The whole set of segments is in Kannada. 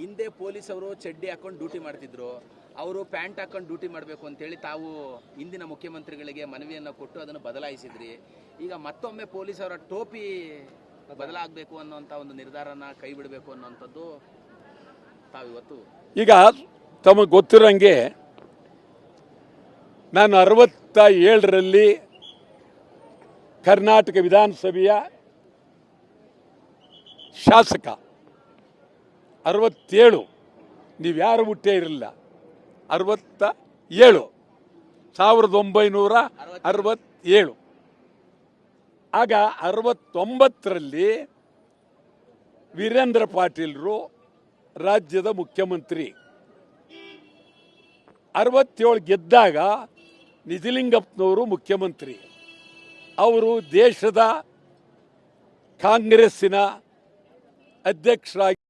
ಹಿಂದೆ ಪೊಲೀಸ್ ಅವರು ಚಡ್ಡಿ ಹಾಕೊಂಡು ಡ್ಯೂಟಿ ಮಾಡ್ತಿದ್ರು. ಅವರು ಪ್ಯಾಂಟ್ ಹಾಕೊಂಡು ಡ್ಯೂಟಿ ಮಾಡಬೇಕು ಅಂತೇಳಿ ತಾವು ಹಿಂದಿನ ಮುಖ್ಯಮಂತ್ರಿಗಳಿಗೆ ಮನವಿಯನ್ನು ಕೊಟ್ಟು ಅದನ್ನು ಬದಲಾಯಿಸಿದ್ರಿ. ಈಗ ಮತ್ತೊಮ್ಮೆ ಪೊಲೀಸ್ ಅವರ ಟೋಪಿ ಬದಲಾಗಬೇಕು ಅನ್ನೋಂಥ ಒಂದು ನಿರ್ಧಾರನ ಕೈ ಬಿಡಬೇಕು ಅನ್ನೋಂಥದ್ದು ತಾವಿವತ್ತು ಈಗ ತಮಗೆ ಗೊತ್ತಿರೋಂಗೆ ನಾನು ಅರವತ್ತ ಏಳರಲ್ಲಿ ಕರ್ನಾಟಕ ವಿಧಾನಸಭೆಯ ಶಾಸಕ ಅರವತ್ತೇಳು. ನೀವು ಯಾರು ಹುಟ್ಟೇ ಇರಲಿಲ್ಲ. ಅರವತ್ತ ಏಳು. ಸಾವಿರದ ಒಂಬೈನೂರ ಅರವತ್ತೇಳು. ಆಗ ಅರವತ್ತೊಂಬತ್ತರಲ್ಲಿ ವೀರೇಂದ್ರ ಪಾಟೀಲ್ರು ರಾಜ್ಯದ ಮುಖ್ಯಮಂತ್ರಿ. ಅರವತ್ತೇಳು ಗೆದ್ದಾಗ ನಿಜಲಿಂಗಪ್ಪನವರು ಮುಖ್ಯಮಂತ್ರಿ. ಅವರು ದೇಶದ ಕಾಂಗ್ರೆಸ್ಸಿನ ಅಧ್ಯಕ್ಷರಾಗಿ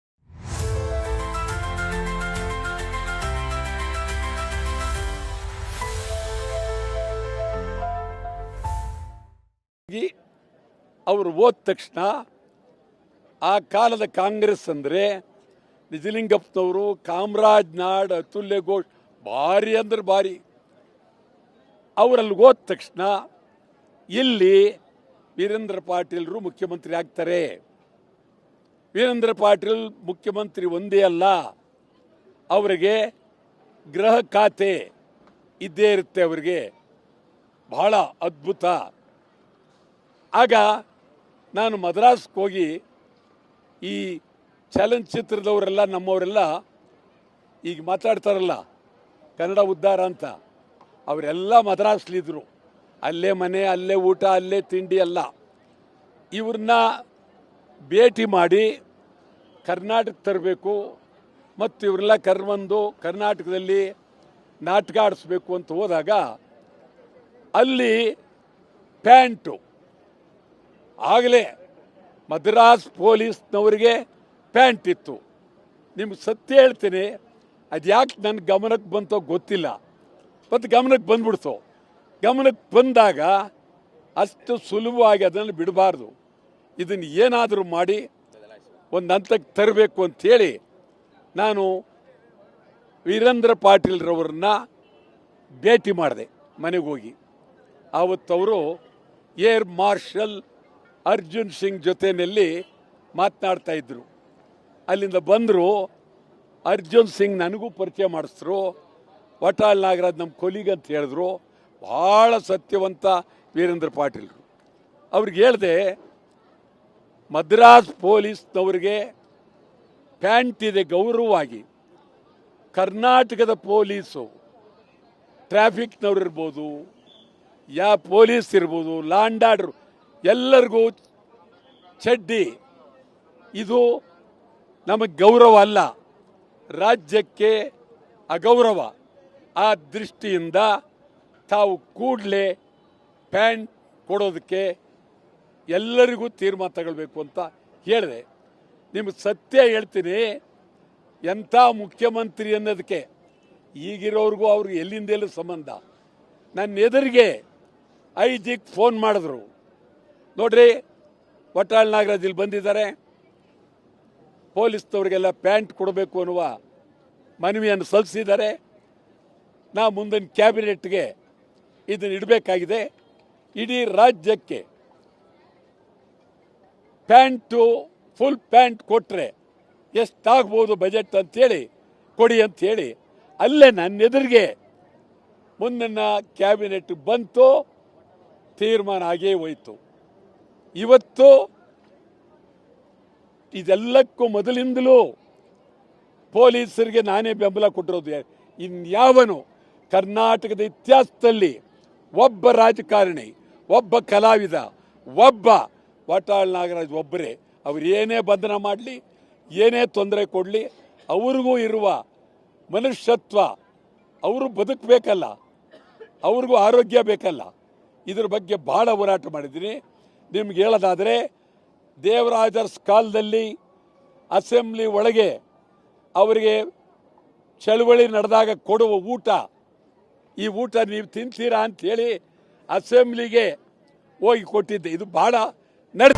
ಅವರು ಹೋದ ತಕ್ಷಣ ಆ ಕಾಲದ ಕಾಂಗ್ರೆಸ್ ಅಂದರೆ ನಿಜಲಿಂಗಪ್ಪನವರು, ಕಾಮರಾಜ್ ನಾಡ್, ಅತುಲ್ಯ ಘೋಷ್ ಭಾರಿ ಅಂದ್ರೆ ಭಾರಿ. ಅವರಲ್ಲಿ ಹೋದ ತಕ್ಷಣ ಇಲ್ಲಿ ವೀರೇಂದ್ರ ಪಾಟೀಲ್ರು ಮುಖ್ಯಮಂತ್ರಿ ಆಗ್ತಾರೆ. ವೀರೇಂದ್ರ ಪಾಟೀಲ್ ಮುಖ್ಯಮಂತ್ರಿ ಒಂದೇ ಅಲ್ಲ, ಅವರಿಗೆ ಗೃಹ ಖಾತೆ ಇದ್ದೇ ಇರುತ್ತೆ ಅವರಿಗೆ. ಬಹಳ ಅದ್ಭುತ ಆಗ ನಾನು ಮದ್ರಾಸ್ಗೆ ಹೋಗಿ ಈ ಚಲನಚಿತ್ರದವರೆಲ್ಲ ನಮ್ಮವರೆಲ್ಲ ಈಗ ಮಾತಾಡ್ತಾರಲ್ಲ, ಕನ್ನಡ ಉದ್ಧಾರ ಅಂತ, ಅವರೆಲ್ಲ ಮದ್ರಾಸ್ಲಿದ್ರು. ಅಲ್ಲೇ ಮನೆ, ಅಲ್ಲೇ ಊಟ, ಅಲ್ಲೇ ತಿಂಡಿ ಅಲ್ಲ ಇವ್ರನ್ನ ಭೇಟಿ ಮಾಡಿ ಕರ್ನಾಟಕ ತರಬೇಕು, ಮತ್ತು ಇವರೆಲ್ಲ ಕರ್ಬಂದು ಕರ್ನಾಟಕದಲ್ಲಿ ನಾಟಕ ಆಡಿಸ್ಬೇಕು ಅಂತ ಹೋದಾಗ ಅಲ್ಲಿ ಪ್ಯಾಂಟು ಆಗಲೇ ಮದ್ರಾಸ್ ಪೊಲೀಸ್ನವರಿಗೆ ಪ್ಯಾಂಟ್ ಇತ್ತು. ನಿಮ್ಗೆ ಸತ್ಯ ಹೇಳ್ತೀನಿ ಅದು ಯಾಕೆ ನನ್ನ ಗಮನಕ್ಕೆ ಬಂತೋ ಗೊತ್ತಿಲ್ಲ. ಮತ್ತು ಗಮನಕ್ಕೆ ಬಂದ್ಬಿಡ್ತು. ಗಮನಕ್ಕೆ ಬಂದಾಗ ಅಷ್ಟು ಸುಲಭವಾಗಿ ಅದನ್ನು ಬಿಡಬಾರ್ದು. ಇದನ್ನು ಏನಾದರೂ ಮಾಡಿ ಒಂದು ಹಂತಕ್ಕೆ ತರಬೇಕು ಅಂಥೇಳಿ ನಾನು ವೀರೇಂದ್ರ ಪಾಟೀಲ್ರವ್ರನ್ನ ಭೇಟಿ ಮಾಡಿದೆ ಮನೆಗೆ ಹೋಗಿ. ಆವತ್ತವರು ಏರ್ ಮಾರ್ಷಲ್ ಅರ್ಜುನ್ ಸಿಂಗ್ ಜೊತೆಯಲ್ಲಿ ಮಾತನಾಡ್ತಾ ಇದ್ರು. ಅಲ್ಲಿಂದ ಬಂದರು, ಅರ್ಜುನ್ ಸಿಂಗ್ ನನಗೂ ಪರಿಚಯ ಮಾಡಿಸಿದ್ರು ವಟಾಲ್ ನಾಗರಾಜ್ ನಮ್ಮ ಕೊಲಿಗ್ ಅಂತ ಹೇಳಿದ್ರು. ಭಾಳ ಸತ್ಯವಂತ ವೀರೇಂದ್ರ ಪಾಟೀಲ್ರು ಅವ್ರಿಗೆ ಹೇಳಿದೆ, ಮದ್ರಾಸ್ ಪೊಲೀಸ್ನವ್ರಿಗೆ ಪ್ಯಾಂಟ್ ಇದೆ ಗೌರವವಾಗಿ. ಕರ್ನಾಟಕದ ಪೊಲೀಸು, ಟ್ರಾಫಿಕ್ನವ್ರು ಇರ್ಬೋದು, ಯಾ ಪೊಲೀಸ್ ಇರ್ಬೋದು, ಲಾಂಡ್ ಆರ್ಡರ್ ಎಲ್ಲರಿಗೂ ಚಡ್ಡಿ. ಇದು ನಮಗೆ ಗೌರವ ಅಲ್ಲ, ರಾಜ್ಯಕ್ಕೆ ಅಗೌರವ. ಆ ದೃಷ್ಟಿಯಿಂದ ತಾವು ಕೂಡಲೇ ಪ್ಯಾಂಟ್ ಕೊಡೋದಕ್ಕೆ ಎಲ್ಲರಿಗೂ ತೀರ್ಮಾನ ತಗೊಳ್ಬೇಕು ಅಂತ ಹೇಳಿದೆ. ನಿಮಗೆ ಸತ್ಯ ಹೇಳ್ತೀನಿ, ಎಂಥ ಮುಖ್ಯಮಂತ್ರಿ ಅನ್ನೋದಕ್ಕೆ ಈಗಿರೋರಿಗೂ ಅವ್ರಿಗೆ ಎಲ್ಲಿಂದೆಲ್ಲೂ ಸಂಬಂಧ? ನನ್ನ ಎದುರಿಗೆ ಐ ಫೋನ್ ಮಾಡಿದ್ರು. ನೋಡ್ರಿ ಒಟ್ಟಾಳ್ ನಾಗರಾಜ್ ಇಲ್ಲಿ ಬಂದಿದ್ದಾರೆ. ಪೊಲೀಸ್ನವ್ರಿಗೆಲ್ಲ ಪ್ಯಾಂಟ್ ಕೊಡಬೇಕು ಅನ್ನುವ ಮನವಿಯನ್ನು ಸಲ್ಲಿಸಿದ್ದಾರೆ. ನಾ ಮುಂದಿನ ಕ್ಯಾಬಿನೆಟ್ಗೆ ಇದನ್ನು ಇಡಬೇಕಾಗಿದೆ. ಇಡೀ ರಾಜ್ಯಕ್ಕೆ ಪ್ಯಾಂಟು, ಫುಲ್ ಪ್ಯಾಂಟ್ ಕೊಟ್ಟರೆ ಎಷ್ಟಾಗ್ಬೋದು ಬಜೆಟ್ ಅಂಥೇಳಿ ಕೊಡಿ ಅಂಥೇಳಿ ಅಲ್ಲೇ ನನ್ನ ಎದುರಿಗೆ ಮುಂದಿನ ಕ್ಯಾಬಿನೆಟ್ ಬಂತು, ತೀರ್ಮಾನ ಆಗೇ ಹೋಯಿತು. ಇವತ್ತು ಇದೆಲ್ಲಕ್ಕೂ ಮೊದಲಿಂದಲೂ ಪೊಲೀಸರಿಗೆ ನಾನೇ ಬೆಂಬಲ ಕೊಟ್ಟಿರೋದು. ಇನ್ಯಾವನು ಕರ್ನಾಟಕದ ಇತಿಹಾಸದಲ್ಲಿ ಒಬ್ಬ ರಾಜಕಾರಣಿ, ಒಬ್ಬ ಕಲಾವಿದ, ಒಬ್ಬ ವಾಟಾಳ್ ನಾಗರಾಜ್ ಒಬ್ಬರೇ, ಅವ್ರು ಏನೇ ಬಂಧನ ಮಾಡಲಿ, ಏನೇ ತೊಂದರೆ ಕೊಡಲಿ, ಅವ್ರಿಗೂ ಇರುವ ಮನುಷ್ಯತ್ವ ಅವರು ಬದುಕಬೇಕಲ್ಲ, ಅವ್ರಿಗೂ ಆರೋಗ್ಯ ಬೇಕಲ್ಲ, ಇದ್ರ ಬಗ್ಗೆ ಭಾಳ ಹೋರಾಟ ಮಾಡಿದ್ದೀನಿ. ನಿಮ್ಗೆ ಹೇಳೋದಾದರೆ ದೇವರಾಜರ್ಸ್ ಕಾಲದಲ್ಲಿ ಅಸೆಂಬ್ಲಿ ಒಳಗೆ ಅವರಿಗೆ ಚಳುವಳಿ ನಡೆದಾಗ ಕೊಡುವ ಊಟ, ಈ ಊಟ ನೀವು ತಿಂತೀರಾ ಅಂತೇಳಿ ಅಸೆಂಬ್ಲಿಗೆ ಹೋಗಿ ಕೊಟ್ಟಿದ್ದೆ. ಇದು ಭಾಳ ನಡ್